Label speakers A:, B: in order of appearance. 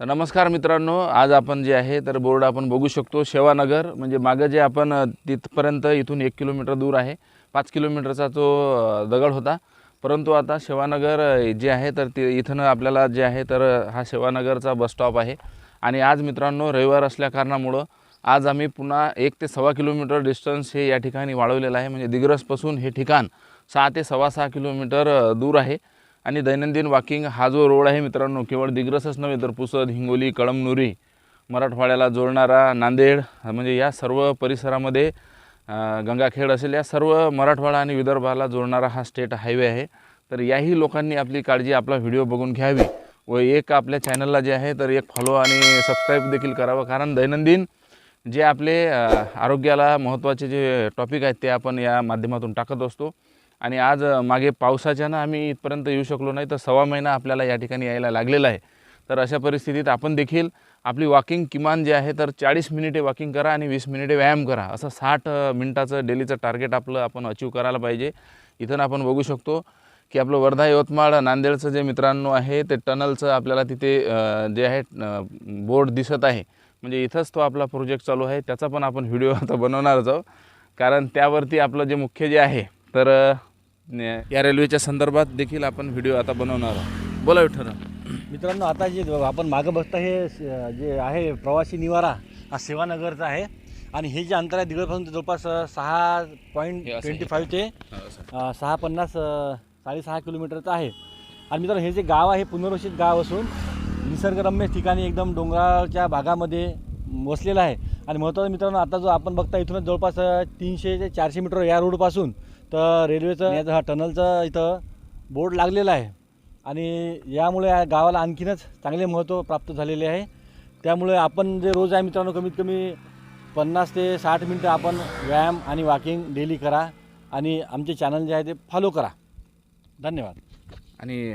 A: तर नमस्कार मित्रांनो आज आपण जे आहे तर बोर्ड आपण बघू शकतो शेवानगर म्हणजे मागं जे आपण तिथपर्यंत इथून एक किलोमीटर दूर आहे. पाच किलोमीटरचा तो दगड होता. परंतु आता शेवानगर जे आहे तर ते इथनं आपल्याला जे आहे तर हा शेवानगरचा बस स्टॉप आहे. आणि आज मित्रांनो रविवार असल्याकारणामुळं आज आम्ही पुन्हा एक ते सव्वा किलोमीटर डिस्टन्स हे या ठिकाणी वाढवलेलं आहे. म्हणजे दिग्रसपासून हे ठिकाण सहा ते सव्वा सहा किलोमीटर दूर आहे. आणि दैनंदिन वॉकिंग हा जो रोड आहे मित्रांनो केवळ दिग्रसच नव्हे तर पुसद हिंगोली कळमनुरी मराठवाड्याला जोडणारा नांदेड म्हणजे या सर्व परिसरामध्ये गंगाखेड असेल या सर्व मराठवाडा आणि विदर्भाला जोडणारा हा स्टेट हायवे आहे. तर याही लोकांनी आपली काळजी आपला व्हिडिओ बघून घ्यावी व एक आपल्या चॅनलला जे आहे तर एक फॉलो आणि सबस्क्राईब देखील करावं. कारण दैनंदिन जे आपले आरोग्याला महत्त्वाचे जे टॉपिक आहेत ते आपण या माध्यमातून टाकत असतो. आणि आज मागे पावसाच्यानं आम्ही इथपर्यंत येऊ शकलो नाही तर सव्वा महिना आपल्याला या ठिकाणी यायला लागलेला आहे. तर अशा परिस्थितीत आपण देखील आपली वॉकिंग किमान जे आहे तर चाळीस मिनिटे वॉकिंग करा आणि वीस मिनिटे व्यायाम करा. असं साठ मिनिटाचं डेलीचं टार्गेट आपलं आपण अचीव करायला पाहिजे. इथून आपण बघू शकतो की आपलं वर्धा यवतमाळ नांदेडचं जे मित्रांनो आहे ते टनलचं आपल्याला तिथे जे आहे बोर्ड दिसत आहे. म्हणजे इथंच तो आपला प्रोजेक्ट चालू आहे त्याचा पण आपण व्हिडिओ आता बनवणारच आहोत. कारण त्यावरती आपलं जे मुख्य जे आहे तर या रेल्वेच्या संदर्भात देखील आपण व्हिडिओ आता बनवणार आहोत. बोला विठ्ठल
B: मित्रांनो आता जे आपण मागं बघता हे जे आहे प्रवासी निवारा हा सेवानगरचा आहे. आणि हे जे अंतर आहे दिगडपासून जवळपास सहा पॉईंट ट्वेंटी फाईव्ह ते सहा पन्नास साडेसहा किलोमीटरचं आहे. आणि मित्रांनो हे जे गाव आहे पुनर्वसित गाव असून निसर्गरम्य ठिकाणी एकदम डोंगराच्या भागामध्ये वसलेलं आहे. आणि महत्त्वाचं मित्रांनो आता जो आपण बघता इथूनच जवळपास तीनशे ते चारशे मीटर या रोडपासून तर रेल्वेचं याचं हा टनलचं इथं बोर्ड लागलेला आहे. आणि यामुळे या गावाला आणखीनच चांगले महत्त्व प्राप्त झालेले आहे. त्यामुळे आपण जे रोज आहे मित्रांनो कमीत कमी पन्नास ते साठ मिनटं आपण व्यायाम आणि वॉकिंग डेली करा आणि आमचे चॅनल जे आहे ते फॉलो करा. धन्यवाद.
A: आणि